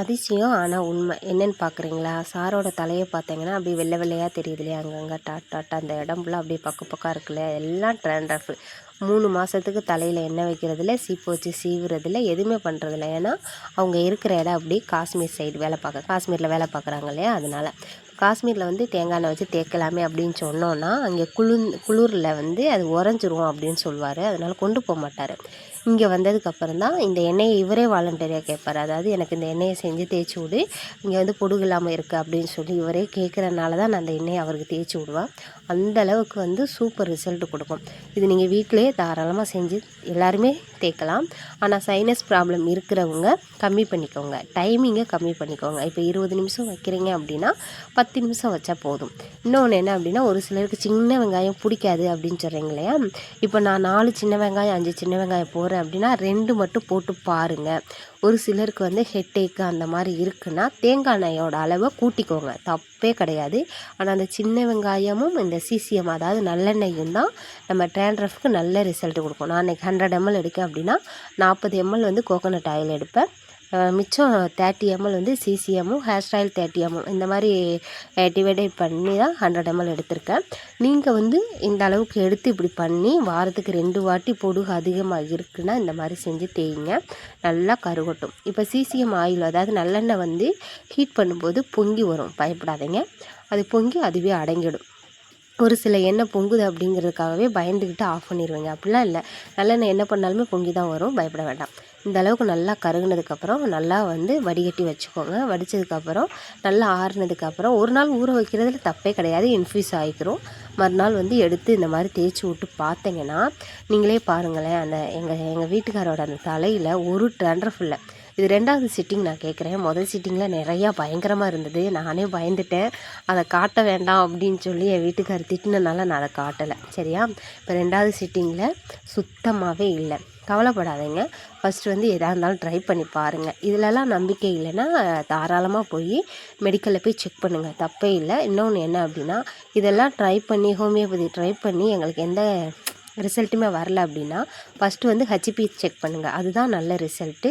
அதிசயம். ஆனால் உண்மை. என்னென்னு பார்க்குறீங்களா சாரோட தலையை பார்த்தீங்கன்னா அப்படியே வெள்ளை வெள்ளையாக தெரியுது இல்லையா? அங்கங்கே டாட் டாட் அந்த இடம் ஃபுல்லாக அப்படியே பக்கம் பக்கம் இருக்குல்ல எல்லாம் ட்ராண்டஃப் மூணு மாதத்துக்கு தலையில் எண்ணெய் வைக்கிறதில்ல சீப்பு வச்சு சீவுறதில்ல எதுவுமே பண்ணுறதில்ல ஏன்னா அவங்க இருக்கிற இடம் அப்படி காஷ்மீர் சைடு வேலை பார்க்க காஷ்மீரில் வேலை பார்க்குறாங்க இல்லையா? அதனால். காஷ்மீரில் வந்து தேங்காய் எண்ணெய் வச்சு தேய்க்கலாமே அப்படின்னு சொன்னோன்னா அங்கே குளிர் குளிரில் வந்து அது உறைஞ்சிரும் அப்படின்னு சொல்லுவார். அதனால் கொண்டு போக மாட்டார். இங்கே வந்ததுக்கப்புறம் தான் இந்த எண்ணெயை இவரே வாலண்டரியாக கேட்பார் அதாவது எனக்கு இந்த எண்ணெயை செஞ்சு தேய்ச்சி விடு. இங்கே வந்து பொடுகு இல்லாமல் இருக்குது அப்படின்னு சொல்லி இவரே கேட்குறனால தான் நான் அந்த எண்ணெயை அவருக்கு தேய்ச்சி விடுவேன். அந்த அளவுக்கு வந்து சூப்பர் ரிசல்ட் கொடுக்கும். இது நீங்கள் வீட்டிலேயே தாராளமாக செஞ்சு எல்லாருமே தேய்க்கலாம். ஆனால் சைனஸ் ப்ராப்ளம் இருக்கிறவங்க கம்மி பண்ணிக்கோங்க. டைமிங்கை கம்மி பண்ணிக்கோங்க. இப்போ இருபது நிமிஷம் வைக்கிறீங்க அப்படின்னா பத்து நிமிஷம் வச்சா போதும். இன்னொன்று என்ன அப்படின்னா ஒரு சிலருக்கு சின்ன வெங்காயம் பிடிக்காது அப்படின்னு சொல்கிறீங்க இல்லையா? இப்போ நான் நாலு சின்ன வெங்காயம் அஞ்சு சின்ன வெங்காயம் போகிறேன் அப்படின்னா ரெண்டு மட்டும் போட்டு பாருங்கள் ஒரு சிலருக்கு வந்து ஹெட்டேக்கு அந்த மாதிரி இருக்குன்னா தேங்காய் எண்ணெயோட அளவை கூட்டிக்கோங்க. தப்பே கிடையாது. ஆனால் அந்த சின்ன வெங்காயமும் இந்த சிசிஎம் அதாவது நல்லெண்ணெயும் தான் நம்ம ட்ராண்ட்ரஃப்க்கு நல்ல ரிசல்ட் கொடுக்கும். நான் இன்றைக்கி ஹண்ட்ரட் எம்எல் எடுக்கேன் அப்படின்னா நாற்பது எம்எல் வந்து கோகோனட் ஆயில் எடுப்பேன். மிச்சம் தேர்ட்டி எம்எல் வந்து சிசிஎம்மும் ஹேர் ஸ்டைல் தேர்ட்டி எம்எல் இந்த மாதிரி டிவைடட் பண்ணி தான் ஹண்ட்ரட் எம்எல் எடுத்திருக்கேன். நீங்கள் வந்து இந்த அளவுக்கு எடுத்து இப்படி பண்ணி வாரத்துக்கு ரெண்டு வாட்டி பொடுகு அதிகமாக இருக்குன்னா இந்த மாதிரி செஞ்சு தேய்ங்க. நல்லா கருகட்டும். இப்போ சிசிஎம் ஆயில் அதாவது நல்லெண்ணெய் வந்து ஹீட் பண்ணும்போது பொங்கி வரும். பயப்படாதீங்க. அது பொங்கி அதுவே அடங்கிடும். ஒரு சில எண்ணெய் பொங்குது அப்படிங்கிறதுக்காகவே பயந்துக்கிட்டு ஆஃப் பண்ணிடுவேங்க அப்படிலாம் இல்லை. நல்லெண்ணெய் என்ன பண்ணாலுமே பொங்கி தான் வரும். பயப்பட வேண்டாம். இந்த அளவுக்கு நல்லா கருகுனதுக்கப்புறம் நல்லா வந்து வடிகட்டி வச்சுக்கோங்க. வடித்ததுக்கப்புறம் நல்லா ஆறுனதுக்கப்புறம் ஒரு நாள் ஊற வைக்கிறதுல தப்பே கிடையாது. இன்ஃப்யூஸ் ஆகிக்கிறோம் மறுநாள் வந்து எடுத்து இந்த மாதிரி தேய்ச்சி விட்டு பார்த்தீங்கன்னா நீங்களே பாருங்களேன் அந்த எங்கள் எங்கள் வீட்டுக்காரோட அந்த தலையில் ஒரு ட்ரண்டர்ஃப் இல்லை. இது ரெண்டாவது சிட்டிங் நான் கேட்குறேன் முதல் சிட்டிங்கில் நிறையா பயங்கரமாக இருந்தது. நானே பயந்துட்டேன். அதை காட்ட வேண்டாம் அப்படின்னு சொல்லி என் வீட்டுக்காரர் திட்டினனால நான் அதை காட்டலை. சரியா? இப்போ ரெண்டாவது சிட்டிங்கில் சுத்தமாகவே இல்லை. கவலைப்படாதீங்க. ஃபஸ்ட்டு வந்து எதாக இருந்தாலும் ட்ரை பண்ணி பாருங்கள் இதிலலாம் நம்பிக்கை இல்லைன்னா தாராளமாக போய் மெடிக்கலில் போய் செக் பண்ணுங்கள் தப்பே இல்லை. இன்னொன்று என்ன அப்படின்னா இதெல்லாம் ட்ரை பண்ணி ஹோமியோபதி ட்ரை பண்ணி எங்களுக்கு எந்த ரிசல்ட்டுமே வரல அப்படின்னா ஃபஸ்ட்டு வந்து ஹச்பி செக் பண்ணுங்கள் அதுதான் நல்ல ரிசல்ட்டு